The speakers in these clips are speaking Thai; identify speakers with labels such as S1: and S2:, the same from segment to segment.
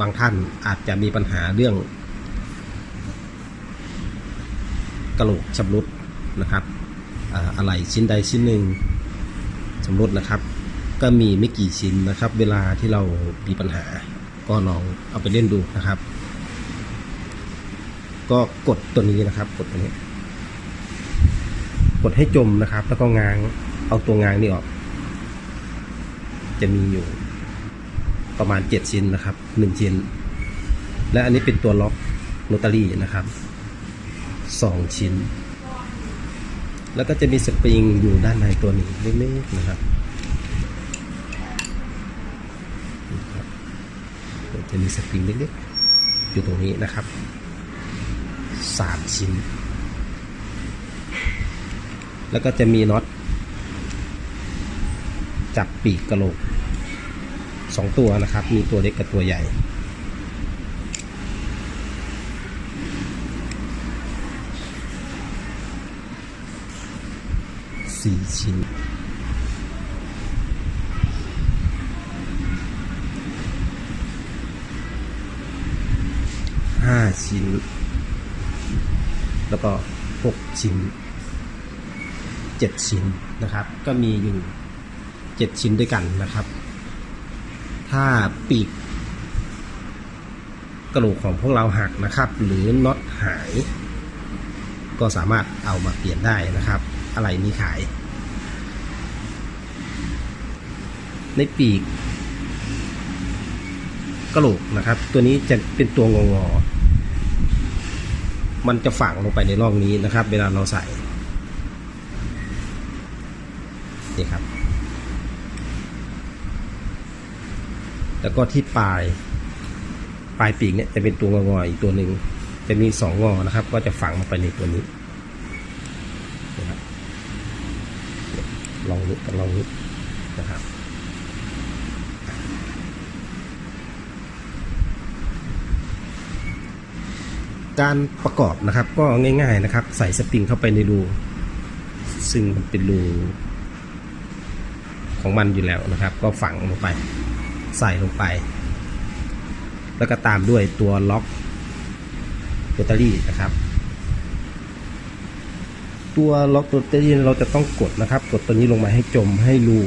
S1: บางท่านอาจจะมีปัญหาเรื่องกระโหลกชำรุดนะครับอะไรชิ้นใดชิ้นหนึ่งชำรุดนะครับ ก็มีไม่กี่ชิ้นนะครับ เวลาที่เรามีปัญหาก็ลองเอาไปเล่นดูนะครับ ก็กดตัวนี้นะครับ กดตัวนี้ กดให้จมนะครับ แล้วก็ง้างเอาตัวง้างนี่ออก จะมีอยู่ ประมาณ 7 ชิ้นนะครับ 1 ชิ้น และอันนี้เป็นตัวล็อกโนตารี่นะครับ 2 ชิ้น แล้วก็จะมีสปริงอยู่ด้านในตัวนี้เล็กๆนะครับนี่ครับจะมีสปริงเล็กๆอยู่ตรงนี้นะครับ 3 ชิ้น แล้วก็จะมีน็อตจับปีกกระโหลก สองตัวนะครับ มีตัวเล็กกับตัวใหญ่ สี่ชิ้นห้าชิ้น แล้วก็หกชิ้นเจ็ดชิ้นนะครับ ก็มีอยู่เจ็ดชิ้นด้วยกันนะครับ ถ้าปีกกระโหลกของพวกเราหักนะครับ หรือน็อตหาย ก็สามารถเอามาเปลี่ยนได้นะครับ อะไรมีขาย ในปีกกระโหลกนะครับ ตัวนี้จะเป็นตัวงองอมันจะฝังลงไปในร่องนี้นะครับ เวลาเราใส่นี่ครับ แล้วก็ที่ปลายปลายปีกเนี่ยจะเป็นตัวงอๆอีกตัวหนึ่งจะมีสองงอนะครับ ก็จะฝังลงไปในตัวนี้นะครับลองนิดลองนิดนะครับการประกอบนะครับก็ง่ายๆนะครับ ใส่สปริงเข้าไปในรูซึ่งมันเป็นรูของมันอยู่แล้วนะครับ ก็ฝังลงไป ใส่ลงไป แล้วก็ตามด้วยตัวล็อกโรตารี่นะครับ ตัวล็อกโรตารี่เราจะต้องกดนะครับ กดตัวนี้ลงมาให้จมให้รู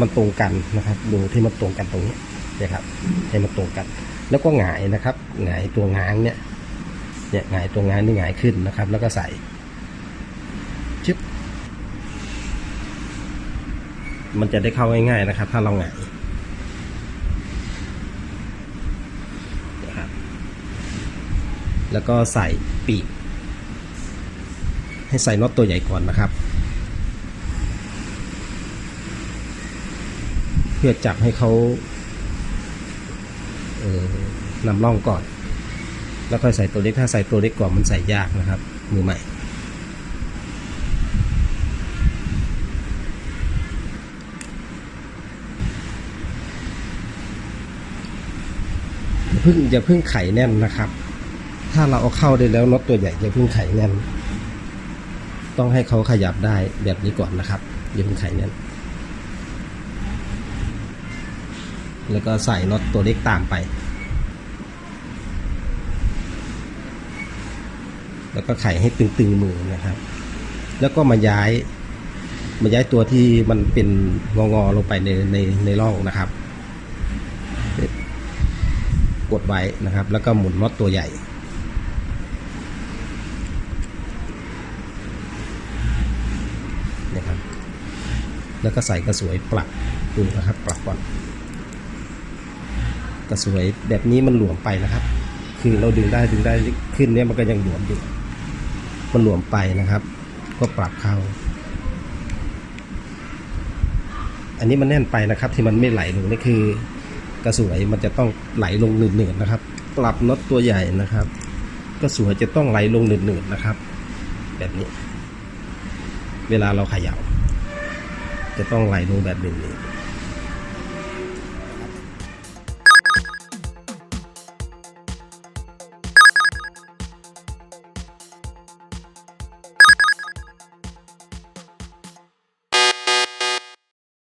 S1: มันตรงกันนะครับรูที่มันตรงกันตรงนี้นะครับ ให้มันตรงกัน แล้วก็หงายนะครับหงายตัวง้างเนี่ยเนี่ยหงายตัวง้างนี่หงายขึ้นนะครับ แล้วก็ใส่ชึบมันจะได้เข้าง่ายๆนะครับ ถ้าเราหงายนะครับ แล้วก็ใส่ปีก ให้ใส่น็อตตัวใหญ่ก่อนนะครับ เพื่อจับให้เขาเออนำร่องก่อน แล้วค่อยใส่ตัวเล็กถ้าใส่ตัวเล็กก่อนมันใส่ยากนะครับ มือใหม่ อย่าเพิ่งอย่าพิ่งไขแน่นนะครับ ถ้าเราเอาเข้าได้แล้วน็อตตัวใหญ่อย่าเพิ่งไขแน่น ต้องให้เขาขยับได้แบบนี้ก่อนนะครับอย่าเพิ่งไขแน่น แล้วก็ใส่น็อตตัวเล็กตามไป แล้วก็ไขให้ตึงๆมือนะครับ แล้วก็มาย้ายมาย้ายตัวที่มันเป็นงอๆลงไปในในในร่องนะครับ กดไว้นะครับ แล้วก็หมุนน็อตตัวใหญ่ นะครับ แล้วก็ใส่กระสวยปลักดูนะครับปลักก่อนกระสวยแบบนี้มันหลวมไปนะครับ คือเราดึงได้ดึงได้ขึ้นเนี่ยมันก็ยังหลวมอยู่มันหลวมไปนะครับ ก็ปรับเข้า อันนี้มันแน่นไปนะครับ ที่มันไม่ไหลลงนี่คือ กระสวยมันจะต้องไหลลงหนืดๆนะครับ ปรับน็อตตัวใหญ่นะครับ กระสวยจะต้องไหลลงหนืดๆนะครับ แบบนี้ เวลาเราขย่า จะต้องไหลลงแบบนี้